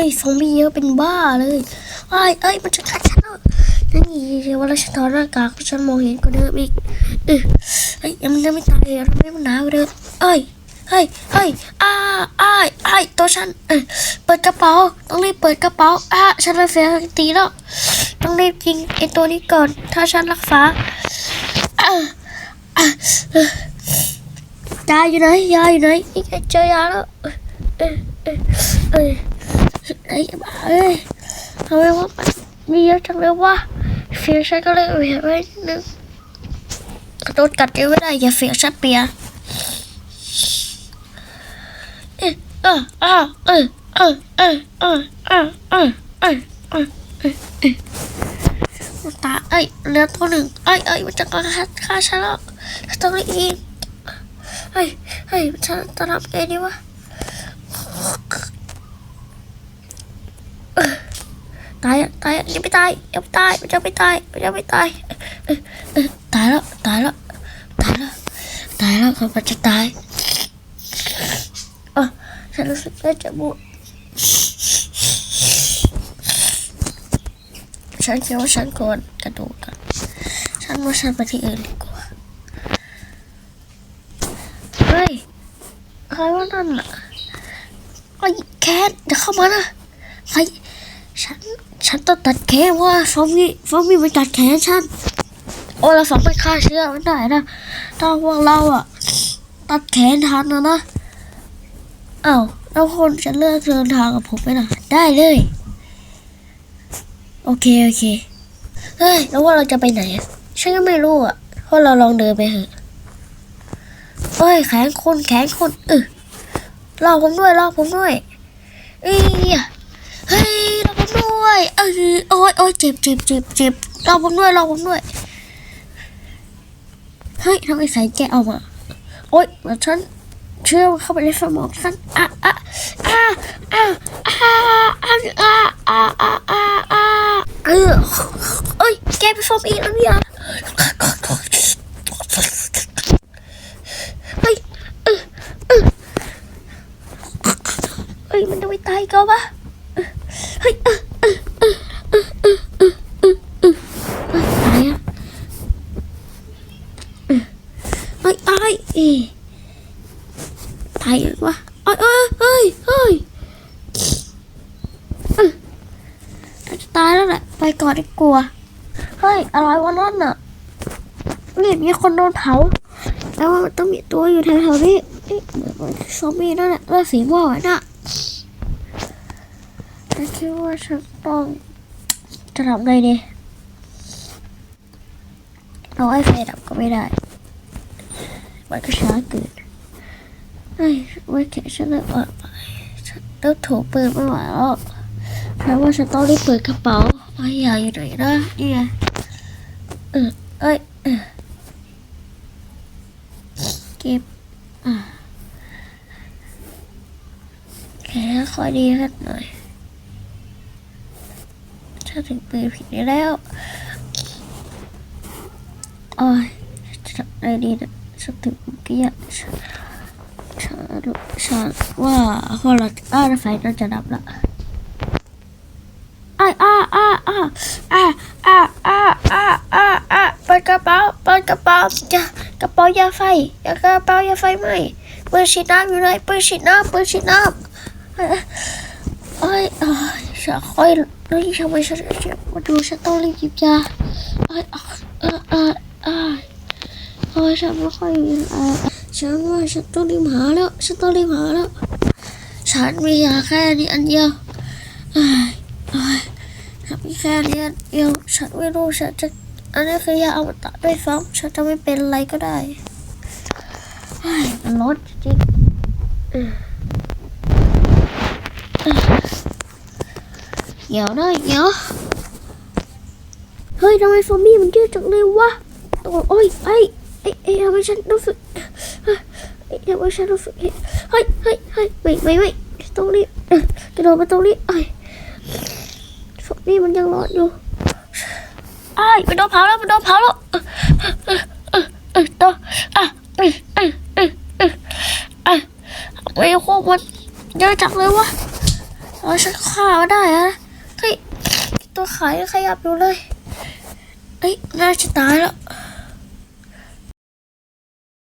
ฮ้ยซอมบี้เยอะเป็นบ้าเลยเอ้ยเอ้ยมันจะกัดฉันแล้วนั่นนี่เดี๋ยวเวลาฉันถอดหน้ากากฉันมองเห็นกว่าเดิมอีกเออเฮ้ยยังมันยังไม่ตายเลยทำไมมันหนาวเดิมเอ้ยเฮ้ยเฮ้ยอ้าอ้ายอ้ายตัวฉันเออเปิดกระเป๋าต้องรีบเปิดกระเป๋าอ้าฉันไปเสียติแล้วต้องรีบยิงไอตัวนี้ก่อน ถ้าฉันรักษาอะอะเออยาอยู่ไหนยาอยู่ไหนเจอยาแล้วเออเออเออ ไอ้บ้าเอ้ยทำไมว่ามันมีเยอะจังเลยวะเสียงฉันก็เลยเวียนไปนิดนึงโดนกัดเอะไม่ได้อย่าเสียงฉันเปียเออเออเออเออเออเออเออเออเออเออเออตาเอ้ยเหลือตัวหนึ่งเอ้ยเอ้ยมันจะฆ่าฆ่าฉันแล้วต้องรีบเฮ้ยเฮ้ยฉันจะทำไงดีวะเออ ตายอะตายอะยังไม่ตายยังไม่ตายมันยังไม่ตายมันยังไม่ตายตายแล้วตายแล้วตายแล้วตายแล้วเขาจะตายเออฉันรู้สึกได้จะบูดฉันคิดว่าฉันควรกระโดดกันฉันว่าฉันไปที่อื่นดีกว่าเฮ้ยใครว่านั่นอะไอ้แคทเดี๋ยวเข้ามานะใครฉัน ฉันต้องตัดแขนว่าฟอมมี่ฟอมมี่ไปตัดแขนฉันโอ้เราสองไปฆ่าเชื้อไม่ได้นะถ้าพวกเราอะ ตัดแขนทันนะนะเอ้าแล้วคนจะเลิกเดินทางกับผมไหมนะได้เลย โอเคโอเคเฮ้ยแล้วว่าเราจะไปไหนฉันก็ไม่รู้อะเพราะเราลองเดินไปเถอะเอ้ยแขนคนแขนคนเออรอผมด้วยรอผมด้วยอ้ย เฮ้ยรอผมด้วยเออโอ้ยโอ้ยเจ็บเจ็บเจ็บเจ็บรอผมด้วยรอผมด้วยเฮ้ยทำไมสายแกะออกมาโอ้ยเหมือนฉันเชื่อมันเข้าไปในสมองฉันอะอะอะอะอะอะอะอะอะอะอะเออเอ้ยแกไปฟอร์มอีกแล้วเนี่ยเฮ้ยเออเออเฮ้ยมันจะไม่ตายก็วะ เฮ้ยอะไรเฮ้ยตายตายวะเอ้ยเอ้ยเอ้ยเอ้ยจะตายแล้วแหละไปก่อนดีกลัวเฮ้ยอะไรวะนั่นน่ะนี่มีคนโดนเผาแล้วต้องมีตัวอยู่แถวๆนี้เหมือนซอมบี้นั่นแหละแล้วสีม่วงน่ะ ฉันคิดว่าฉันต้องจะทำไงดีเอาไอ้ไฟดับก็ไม่ได้ มันก็ช้าเกินเฮ้ไว้แค่ฉันเลยอ่อนไปฉันต้องถูปืนไม่ไหวแล้วแปลว่าฉันต้องรีบเปิดกระเป๋าไอ้ยาอยู่ไหนนะเนี่ไงเออเอ้ยเออก็บอะแค่คอยดีขึ้นหน่อย ถ้าถึงปืนผิดได้แล้วโอ้ยจะทำอะไรดีนะฉันถึงเมื่อกี้อะฉันฉันฉันว่าพอเราอ้าไฟเราจะดับละอ้าอ้าอ้าอ้าอ้าอ้าอ้าอ้าอ้าอ้าเปิดกระเป๋าเปิดกระเป๋าจะกระเป๋ายาไฟอย่ากระเป๋ายาไฟไหมเปืนฉีดน้ำอยู่ไหนปืนฉีดน้ำเปืนฉีดน้ำเอ้ยเอ้ย เอ้ยฉันคอยรีบทำไมฉันจ็บมาดูฉันต้องรีบหยิบยาเอ้ยเอ้ยเอ้ยเอ้ยเอ้ยฉันไม่ค่อยมีเออฉันว่าฉันต้องรีบหาแล้วฉันต้องรีบหาแล้วฉันมียาแค่นี้อันเดียวเอ้ยเอ้ฉันมีแค่นี้อันเดียวฉันไม่รู้ฉันจะอันนี้คือยาอมตะด้วยซ้ำฉันจะไม่เป็นอะไรก็ได้เฮ้ยมันร้อนจริง เดี๋ยวนะเดี๋ยวเฮ้ยทำไมซอมบี้มันเยอะจังเลยวะโอ้โอ้ยไอ้ไอ้ไอ้ทำไมฉันรู้สึกไอ้ทำไมฉันรู้สึกเฮ้ยเฮ้ยเฮ้ยไม่ไม่ไม่ตรงนี้เออกระโดดมาตรงนี้ไอ้ซอมบี้มันยังร้อนอยู่ไอ้ายมันโดนเผาแล้วมันโดนเผาแล้วเออเออเออเออตัวอะเออเออเออเอออะไม่โคตรมันเยอะจังเลยวะอ๋อฉันฆ่าได้อะ ตัวขายังขยับอยู่เลยเฮ้ยน่าจะตายแล้ว